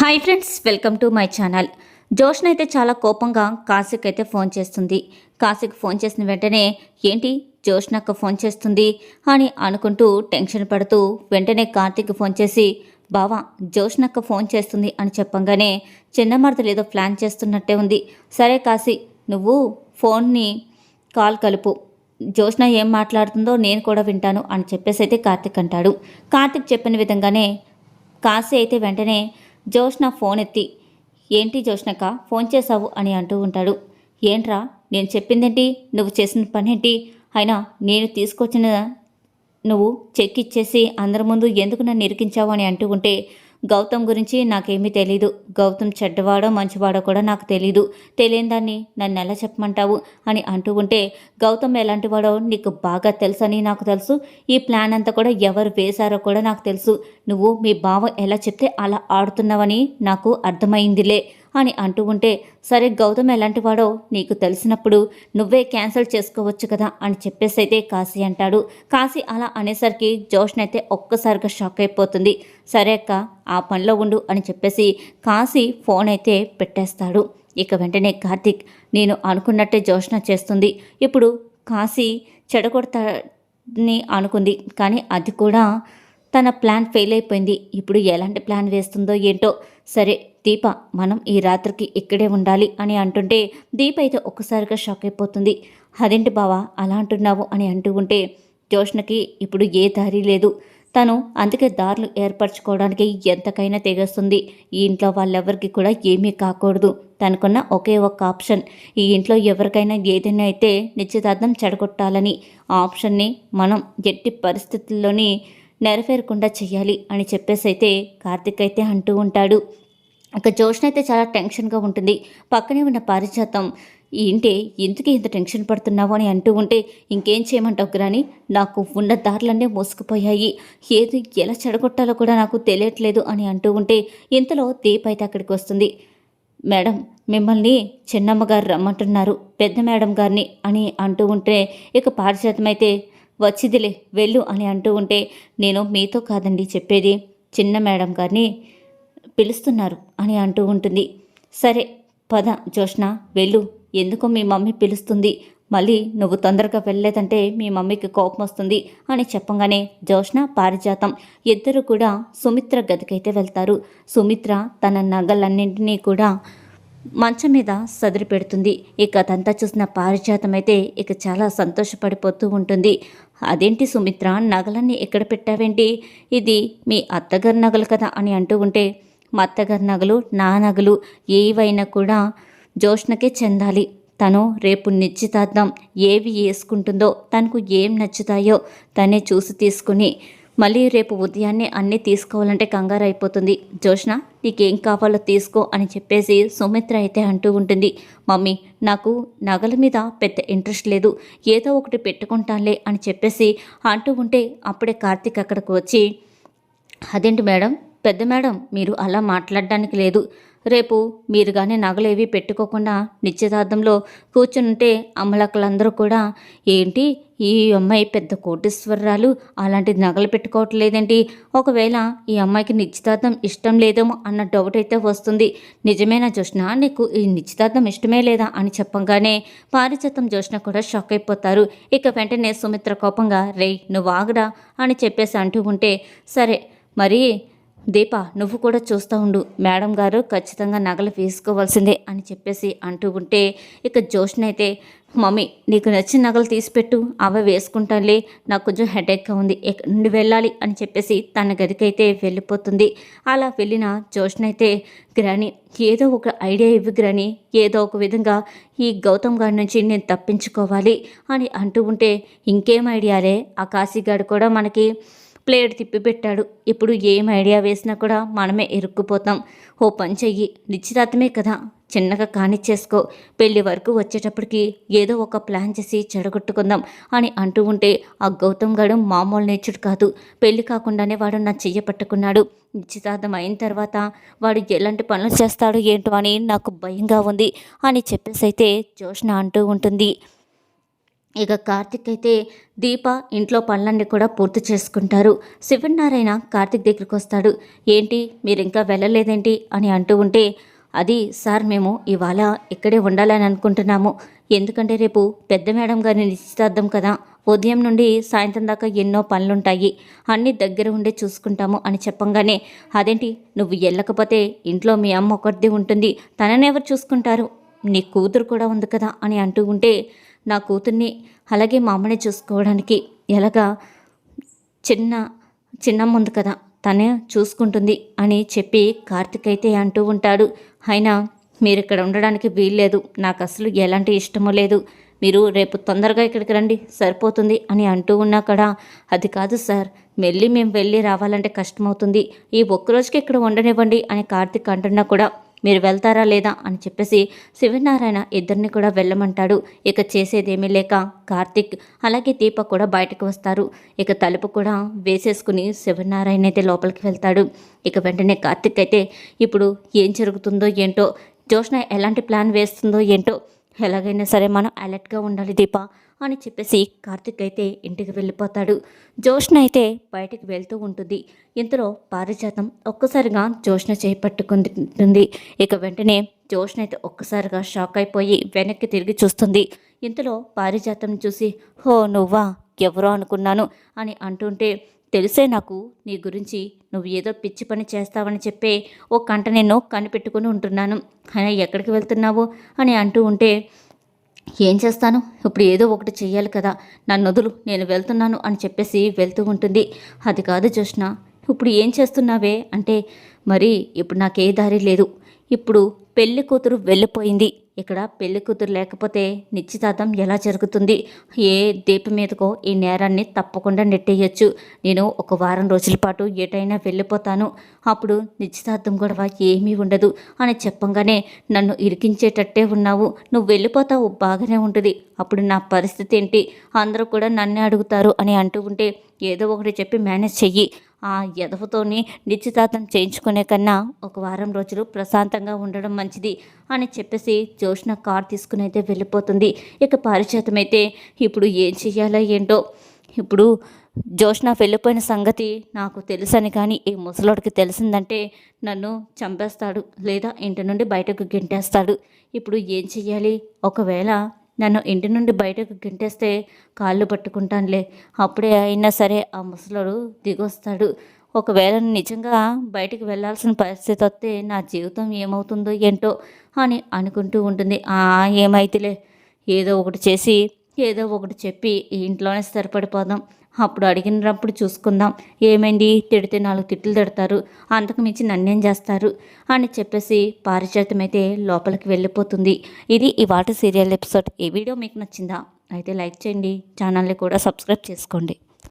Hi friends welcome to my channel. Joshna అయితే చాలా కోపంగా కాశీకి అయితే ఫోన్ చేస్తుంది. కాశీకి ఫోన్ చేసిన వెంటనే ఏంటి జోష్నక్క ఫోన్ చేస్తుంది? అని అనుకుంటూ టెన్షన్ పడుతూ వెంటనే కార్తీక్ ఫోన్ చేసి బావా జోష్నక్క ఫోన్ చేస్తుంది అని చెప్పంగానే చిన్నమరతలు ఏదో ప్లాన్ చేస్తున్నట్టే ఉంది. సరే కాశీ నువ్వు ఫోన్ని కాల్ కలుపు. జోష్న ఏం మాట్లాడుతుందో నేను కూడా వింటాను అని చెప్పేసి అయితే కార్తిక్ అంటాడు. కార్తిక్ చెప్పిన విధంగానే కాశీ అయితే వెంటనే జోష్న ఫోన్ ఎత్తి ఏంటి జోష్నక ఫోన్ చేశావు అని అంటూ ఉంటాడు. ఏంట్రా నేను చెప్పిందేంటి? నువ్వు చేసిన పనేంటి? అయినా నేను తీసుకొచ్చిన నువ్వు చెక్ ఇచ్చేసి అందరి ముందు ఎందుకు నన్ను ఇరికించావు? అని అంటూ ఉంటే గౌతమ్ గురించి నాకేమీ తెలీదు. గౌతమ్ చెడ్డవాడో మంచివాడో కూడా నాకు తెలీదు. తెలియని దాన్ని నన్ను ఎలా చెప్పమంటావు అని అంటూ ఉంటే గౌతమ్ ఎలాంటివాడో నీకు బాగా తెలుసని నాకు తెలుసు. ఈ ప్లాన్ అంతా కూడా ఎవరు వేశారో కూడా నాకు తెలుసు. నువ్వు మీ బావ ఎలా చెప్తే అలా ఆడుతున్నావని నాకు అర్థమైందిలే. అని అంటూ ఉంటే సరే గౌతమ్ ఎలాంటి వాడో నీకు తెలిసినప్పుడు నువ్వే క్యాన్సిల్ చేసుకోవచ్చు కదా అని చెప్పేసి అయితే కాశీ అంటాడు. కాశీ అలా అనేసరికి జోష్ని అయితే ఒక్కసారిగా షాక్ అయిపోతుంది. సరే అక్క ఆ పనిలో ఉండు అని చెప్పేసి కాశీ ఫోన్ అయితే పెట్టేస్తాడు. ఇక వెంటనే కార్తిక్ నేను అనుకున్నట్టే జోష్న చేస్తుంది. ఇప్పుడు కాశీ చెడగొడతాని అనుకుంది. కానీ అది కూడా తన ప్లాన్ ఫెయిల్ అయిపోయింది. ఇప్పుడు ఎలాంటి ప్లాన్ వేస్తుందో ఏంటో సరే దీప మనం ఈ రాత్రికి ఇక్కడే ఉండాలి అని అంటుంటే దీప అయితే ఒక్కసారిగా షాక్ అయిపోతుంది. అదేంటి బావా అలా అంటున్నావు అని అంటూ ఉంటే జోష్ణకి ఇప్పుడు ఏ దారి లేదు. తను అందుకే దారులు ఏర్పరచుకోవడానికి ఎంతకైనా తెగేస్తుంది. ఈ ఇంట్లో వాళ్ళెవరికి కూడా ఏమీ కాకూడదు. తనకున్న ఒకే ఒక్క ఆప్షన్. ఈ ఇంట్లో ఎవరికైనా ఏదైనా అయితే నిశ్చితార్థం చెడగొట్టాలని ఆ ఆప్షన్ని మనం ఎట్టి పరిస్థితుల్లోని నెరవేరకుండా చేయాలి అని చెప్పేసి అయితే కార్తిక్ అయితే అంటూ ఉంటాడు. ఇక జోష్న అయితే చాలా టెన్షన్గా ఉంటుంది. పక్కనే ఉన్న పారిజాతం ఏంటి ఎందుకు ఇంత టెన్షన్ పడుతున్నావు? అని అంటూ ఉంటే ఇంకేం చేయమంటావు గ్రాని నాకు ఉన్న దారులన్నీ మోసుకుపోయాయి. ఏది ఎలా చెడగొట్టాలో కూడా నాకు తెలియట్లేదు అని అంటూ ఉంటే ఇంతలో దీప్ అయితే అక్కడికి వస్తుంది. మేడం మిమ్మల్ని చిన్నమ్మ గారు రమ్మంటున్నారు పెద్ద మేడం గారిని అని అంటూ ఉంటే ఇక పారిజాతం అయితే వచ్చిదిలే వెళ్ళు అని అంటూ ఉంటే నేను మీతో కాదండి చెప్పేది. చిన్న మేడం గారిని పిలుస్తున్నారు అని అంటూ ఉంటుంది. సరే పద జోష్ణ వెళ్ళు. ఎందుకో మీ మమ్మీ పిలుస్తుంది? మళ్ళీ నువ్వు తొందరగా వెళ్ళలేదంటే మీ మమ్మీకి కోపం వస్తుంది అని చెప్పగానే జోష్ణ పారిజాతం. ఇద్దరు కూడా సుమిత్ర గదికైతే వెళ్తారు. సుమిత్ర తన నగలన్నింటినీ కూడా మంచం మీద సదిరి పెడుతుంది. ఇక అదంతా చూసిన పారిజాతం అయితే ఇక చాలా సంతోషపడిపోతూ ఉంటుంది. అదేంటి సుమిత్ర నగలన్నీ ఎక్కడ పెట్టావేంటి? ఇది మీ అత్తగారి నగలు కదా అని అంటూ ఉంటే మా అత్తగారి నగలు నా నగలు ఏవైనా కూడా జోష్నకే చెందాలి. తను రేపు నిశ్చితార్థం ఏవి వేసుకుంటుందో తనకు ఏం నచ్చుతాయో తనే చూసి తీసుకుని మళ్ళీ రేపు ఉదయాన్నే అన్నీ తీసుకోవాలంటే కంగారు అయిపోతుంది. జోష్న నీకేం కావాలో తీసుకో అని చెప్పేసి సుమిత్ర అయితే అంటూ ఉంటుంది. మమ్మీ నాకు నగల మీద పెద్ద ఇంట్రెస్ట్ లేదు. ఏదో ఒకటి పెట్టుకుంటానులే అని చెప్పేసి అంటూ ఉంటే అప్పుడే కార్తీక్ అక్కడికి వచ్చి అదేంటి మేడం పెద్ద మేడం మీరు అలా మాట్లాడడానికి లేదు. రేపు మీరు కానీ నగలేవి పెట్టుకోకుండా నిశ్చితార్థంలో కూర్చుంటే అమ్మలక్కలందరూ కూడా ఏంటి ఈ అమ్మాయి పెద్ద కోటీశ్వరరాలు అలాంటి నగలు పెట్టుకోవట్లేదేంటి? ఒకవేళ ఈ అమ్మాయికి నిశ్చితార్థం ఇష్టం లేదేమో అన్న డౌట్ అయితే వస్తుంది. నిజమేనా జోష్ణ నీకు ఈ నిశ్చితార్థం ఇష్టమే లేదా అని చెప్పంగానే పారిజాతం జోష్ణ కూడా షాక్ అయిపోతారు. ఇక వెంటనే సుమిత్ర కోపంగా రే నువ్వు ఆగడా అని చెప్పేసి అంటూ ఉంటే సరే మరి దీప నువ్వు కూడా చూస్తూ ఉండు. మేడం గారు ఖచ్చితంగా నగలు వేసుకోవాల్సిందే అని చెప్పేసి అంటూ ఉంటే ఇక జోష్ని అయితే మమ్మీ నీకు నచ్చిన నగలు తీసిపెట్టు అవే వేసుకుంటానులే నాకు కొంచెం హెడేక్గా ఉంది ఎక్కడి నుండి వెళ్ళాలి అని చెప్పేసి తన గదికైతే వెళ్ళిపోతుంది. అలా వెళ్ళిన జోష్న అయితే గ్రాని ఏదో ఒక ఐడియా ఇవ్వు గ్రాని ఏదో ఒక విధంగా ఈ గౌతమ్ గారి నుంచి నేను తప్పించుకోవాలి అని అంటూ ఉంటే ఇంకేం ఐడియాలే ఆ కాశీగాడు కూడా మనకి ప్లేట్ తిప్పి పెట్టాడు. ఇప్పుడు ఏం ఐడియా వేసినా కూడా మనమే ఇరుక్కుపోతాం. ఓ పని చెయ్యి. నిశ్చితార్థమే కదా. చిన్నగా కానిచ్చేసుకో. పెళ్ళి వరకు వచ్చేటప్పటికి ఏదో ఒక ప్లాన్ చేసి చెడగొట్టుకుందాం అని అంటూ ఉంటే ఆ గౌతమ్ గాడు మామూలు నేర్చుడు కాదు. పెళ్ళి కాకుండానే వాడు నా చెయ్య పట్టుకున్నాడు. నిశ్చితార్థం అయిన తర్వాత వాడు ఎలాంటి పనులు చేస్తాడో ఏంటో అని నాకు భయంగా ఉంది అని చెప్పేసి అయితే జోష్న అంటూ ఉంటుంది. ఇక కార్తిక్ అయితే దీప ఇంట్లో పనులన్నీ కూడా పూర్తి చేసుకుంటారు. శివనారాయణ కార్తిక్ దగ్గరికి వస్తాడు. ఏంటి మీరు ఇంకా వెళ్ళలేదేంటి అని అంటూ ఉంటే అది సార్ మేము ఇవాళ ఇక్కడే ఉండాలని అనుకుంటున్నాము. ఎందుకంటే రేపు పెద్ద మేడం గారిని నిశ్చితార్థం కదా. ఉదయం నుండి సాయంత్రం దాకా ఎన్నో పనులుంటాయి. అన్నీ దగ్గర ఉండే చూసుకుంటాము అని చెప్పంగానే అదేంటి నువ్వు వెళ్ళకపోతే ఇంట్లో మీ అమ్మ ఒకటిది ఉంటుంది. తననెవరు చూసుకుంటారు? నీ కూతురు కూడా ఉంది కదా అని అంటూ ఉంటే నా కూతుర్ని అలాగే మా అమ్మని చూసుకోవడానికి ఎలాగా చిన్న చిన్నమ్మ ఉంది కదా తనే చూసుకుంటుంది అని చెప్పి కార్తిక్ అయితే అంటూ ఉంటాడు. అయినా మీరు ఇక్కడ ఉండడానికి వీల్లేదు. నాకు అసలు ఎలాంటి ఇష్టమో లేదు. మీరు రేపు తొందరగా ఇక్కడికి రండి సరిపోతుంది అని అంటూ ఉన్నా కూడా అది కాదు సార్ మెల్లి మేము వెళ్ళి రావాలంటే కష్టమవుతుంది. ఈ ఒక్కరోజుకి ఇక్కడ ఉండనివ్వండి అని కార్తిక్ అంటున్నా కూడా మీరు వెళ్తారా లేదా అని చెప్పేసి శివనారాయణ ఇద్దరిని కూడా వెళ్ళమంటాడు. ఇక చేసేదేమీ లేక కార్తిక్ అలాగే దీప కూడా బయటకు వస్తారు. ఇక తలుపు కూడా వేసేసుకుని శివనారాయణ అయితే లోపలికి వెళ్తాడు. ఇక వెంటనే కార్తిక్ అయితే ఇప్పుడు ఏం జరుగుతుందో ఏంటో జోష్న ఎలాంటి ప్లాన్ వేస్తుందో ఏంటో ఎలాగైనా సరే మనం అలర్ట్గా ఉండాలి దీప. అని చెప్పేసి కార్తిక్ అయితే ఇంటికి వెళ్ళిపోతాడు. జోష్ణ అయితే బయటికి వెళ్తూ ఉంటుంది. ఇంతలో పారిజాతం ఒక్కసారిగా జోష్ణ చేపట్టుకుంటుంది. ఇక వెంటనే జోష్ణ అయితే ఒక్కసారిగా షాక్ అయిపోయి వెనక్కి తిరిగి చూస్తుంది. ఇంతలో పారిజాతం చూసి హో నువ్వా? ఎవరో అనుకున్నాను అని అంటుంటే తెలిసే నాకు నీ గురించి నువ్వు ఏదో పిచ్చి పని చేస్తావని చెప్పే ఓ కంట నేను కనిపెట్టుకుని ఉంటున్నాను. అయినా ఎక్కడికి వెళ్తున్నావు? అని అంటూ ఉంటే ఏం చేస్తాను? ఇప్పుడు ఏదో ఒకటి చెయ్యాలి కదా. నన్ను వదులు నేను వెళ్తున్నాను అని చెప్పేసి వెళ్తూ ఉంటుంది. అది కాదు జోష్ణ ఇప్పుడు ఏం చేస్తున్నావే? అంటే మరి ఇప్పుడు నాకే దారి లేదు. ఇప్పుడు పెళ్ళి కూతురు వెళ్ళిపోయింది. ఇక్కడ పెళ్ళి కూతురు లేకపోతే నిశ్చితార్థం ఎలా జరుగుతుంది? ఏ దీపం మీదకో ఈ నేరాన్ని తప్పకుండా నెట్టేయచ్చు. నేను ఒక వారం రోజుల పాటు ఎటైనా వెళ్ళిపోతాను. అప్పుడు నిశ్చితార్థం గొడవ ఏమీ ఉండదు అని చెప్పంగానే నన్ను ఇరికించేటట్టే ఉన్నావు. నువ్వు వెళ్ళిపోతావు బాగానే ఉంటుంది. అప్పుడు నా పరిస్థితి ఏంటి? అందరూ కూడా నన్నే అడుగుతారు అని అంటూ ఉంటే ఏదో ఒకటి చెప్పి మేనేజ్ చెయ్యి. ఆ ఎదవతోని నిశ్చితార్థం చేయించుకునే కన్నా ఒక వారం రోజులు ప్రశాంతంగా ఉండడం మంచిది అని చెప్పేసి జోష్న కార్ తీసుకుని అయితే వెళ్ళిపోతుంది. ఇక పారిచేతమైతే అయితే ఇప్పుడు ఏం చెయ్యాలో ఏంటో? ఇప్పుడు జోష్న వెళ్ళిపోయిన సంగతి నాకు తెలుసని కానీ ఈ ముసలోడికి తెలిసిందంటే నన్ను చంపేస్తాడు లేదా ఇంటి నుండి బయటకు గింటేస్తాడు. ఇప్పుడు ఏం చెయ్యాలి? ఒకవేళ నన్ను ఇంటి నుండి బయటకు గింటేస్తే కాళ్ళు పట్టుకుంటానులే. అప్పుడే అయినా సరే ఆ ముసలోడు దిగొస్తాడు. ఒకవేళ నిజంగా బయటికి వెళ్ళాల్సిన పరిస్థితి వస్తే నా జీవితం ఏమవుతుందో ఏంటో అని అనుకుంటూ ఉంటుంది. ఏమైతేలే. ఏదో ఒకటి చేసి ఏదో ఒకటి చెప్పి ఈ ఇంట్లోనే స్థిరపడిపోదాం అప్పుడు అడిగినప్పుడు చూసుకుందాం. ఏమైంది? తిడితే నాలుగు తిట్లు తిడతారు. అంతకు మించి నన్నేం చేస్తారు? అని చెప్పేసి పారిజాతం అయితే లోపలికి వెళ్ళిపోతుంది. ఇది ఇవాటి సీరియల్ ఎపిసోడ్. ఈ వీడియో మీకు నచ్చిందా? అయితే లైక్ చేయండి. ఛానల్ని కూడా సబ్స్క్రైబ్ చేసుకోండి.